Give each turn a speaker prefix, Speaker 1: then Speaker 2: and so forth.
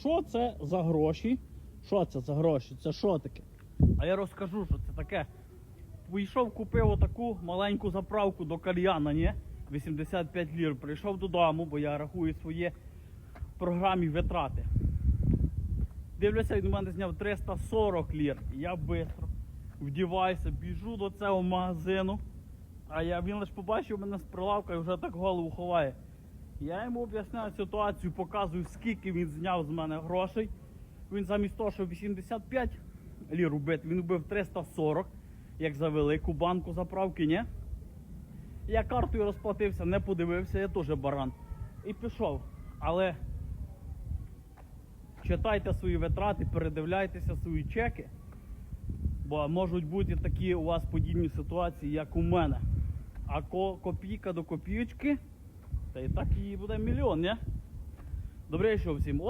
Speaker 1: що це за гроші? Що це за гроші? Це що таке? А я розкажу, що це таке. Вийшов, купив отаку маленьку заправку до кальяна, ні? 85 лір. Прийшов додому, бо я рахую своє програмі витрати. Дивлюся, він у мене зняв 340 лір. Я швидко вдіваюся, біжу до цього магазину. А я, він лише побачив мене з прилавка і вже так голову ховає. Я йому об'ясняю ситуацію, показую, скільки він зняв з мене грошей. Він замість того, щоб 85 лір убити, він убив 340, як за велику банку заправки, ні? Я картою розплатився, не подивився, я теж баран. І пішов. Але читайте свої витрати, передивляйтеся свої чеки. Бо можуть бути такі у вас подібні ситуації, як у мене. А копійка до копійки, та і так її буде мільйон, не? Добре, що всім.